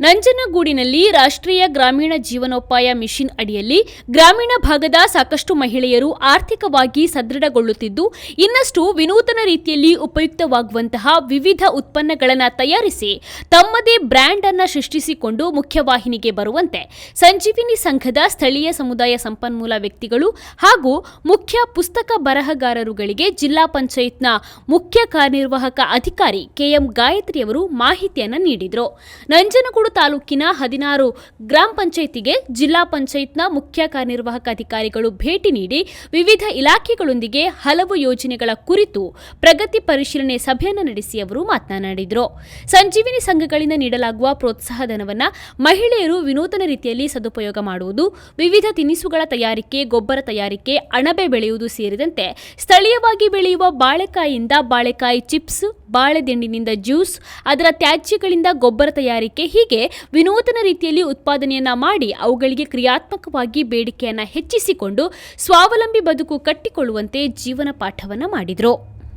ನಂಜನಗೂಡಿನಲ್ಲಿ ರಾಷ್ಟ್ರೀಯ ಗ್ರಾಮೀಣ ಜೀವನೋಪಾಯ ಮಿಷನ್ ಅಡಿಯಲ್ಲಿ ಗ್ರಾಮೀಣ ಭಾಗದ ಸಾಕಷ್ಟು ಮಹಿಳೆಯರು ಆರ್ಥಿಕವಾಗಿ ಸದೃಢಗೊಳ್ಳುತ್ತಿದ್ದು, ಇನ್ನಷ್ಟು ವಿನೂತನ ರೀತಿಯಲ್ಲಿ ಉಪಯುಕ್ತವಾಗುವಂತಹ ವಿವಿಧ ಉತ್ಪನ್ನಗಳನ್ನು ತಯಾರಿಸಿ ತಮ್ಮದೇ ಬ್ರ್ಯಾಂಡ್ ಅನ್ನು ಸೃಷ್ಟಿಸಿಕೊಂಡು ಮುಖ್ಯವಾಹಿನಿಗೆ ಬರುವಂತೆ ಸಂಜೀವಿನಿ ಸಂಘದ ಸ್ಥಳೀಯ ಸಮುದಾಯ ಸಂಪನ್ಮೂಲ ವ್ಯಕ್ತಿಗಳು ಹಾಗೂ ಮುಖ್ಯ ಪುಸ್ತಕ ಬರಹಗಾರರುಗಳಿಗೆ ಜಿಲ್ಲಾ ಪಂಚಾಯತ್ನ ಮುಖ್ಯ ಕಾರ್ಯನಿರ್ವಾಹಕ ಅಧಿಕಾರಿ ಕೆಎಂ ಗಾಯತ್ರಿಯವರು ಮಾಹಿತಿಯನ್ನು ನೀಡಿದರು. ನಂಜನಗೂಡು ತಾಲೂಕಿನ ಹದಿನಾರು ಗ್ರಾಮ ಪಂಚಾಯಿತಿಗೆ ಜಿಲ್ಲಾ ಪಂಚಾಯತ್ನ ಮುಖ್ಯ ಕಾರ್ಯನಿರ್ವಾಹಕ ಅಧಿಕಾರಿಗಳು ಭೇಟಿ ನೀಡಿ ವಿವಿಧ ಇಲಾಖೆಗಳೊಂದಿಗೆ ಹಲವು ಯೋಜನೆಗಳ ಕುರಿತು ಪ್ರಗತಿ ಪರಿಶೀಲನೆ ಸಭೆಯನ್ನು ನಡೆಸಿ ಅವರು ಮಾತನಾಡಿದರು. ಸಂಜೀವಿನಿ ಸಂಘಗಳಿಂದ ನೀಡಲಾಗುವ ಪ್ರೋತ್ಸಾಹಧನವನ್ನು ಮಹಿಳೆಯರು ವಿನೂತನ ರೀತಿಯಲ್ಲಿ ಸದುಪಯೋಗ ಮಾಡುವುದು, ವಿವಿಧ ತಿನಿಸುಗಳ ತಯಾರಿಕೆ, ಗೊಬ್ಬರ ತಯಾರಿಕೆ, ಅಣಬೆ ಬೆಳೆಯುವುದು ಸೇರಿದಂತೆ ಸ್ಥಳೀಯವಾಗಿ ಬೆಳೆಯುವ ಬಾಳೆಕಾಯಿಯಿಂದ ಬಾಳೆಕಾಯಿ ಚಿಪ್ಸ್ ಬಾಳೆದಿಂಡಿನಿಂದ ಜ್ಯೂಸ್, ಅದರ ತ್ಯಾಜ್ಯಗಳಿಂದ ಗೊಬ್ಬರ ತಯಾರಿಕೆ, ಹೀಗೆ ವಿನೂತನ ರೀತಿಯಲ್ಲಿ ಉತ್ಪಾದನೆಯನ್ನ ಮಾಡಿ ಅವುಗಳಿಗೆ ಕ್ರಿಯಾತ್ಮಕವಾಗಿ ಬೇಡಿಕೆಯನ್ನ ಹೆಚ್ಚಿಸಿಕೊಂಡು ಸ್ವಾವಲಂಬಿ ಬದುಕು ಕಟ್ಟಿಕೊಳ್ಳುವಂತೆ ಜೀವನ ಪಾಠವನ್ನ ಮಾಡಿದರು.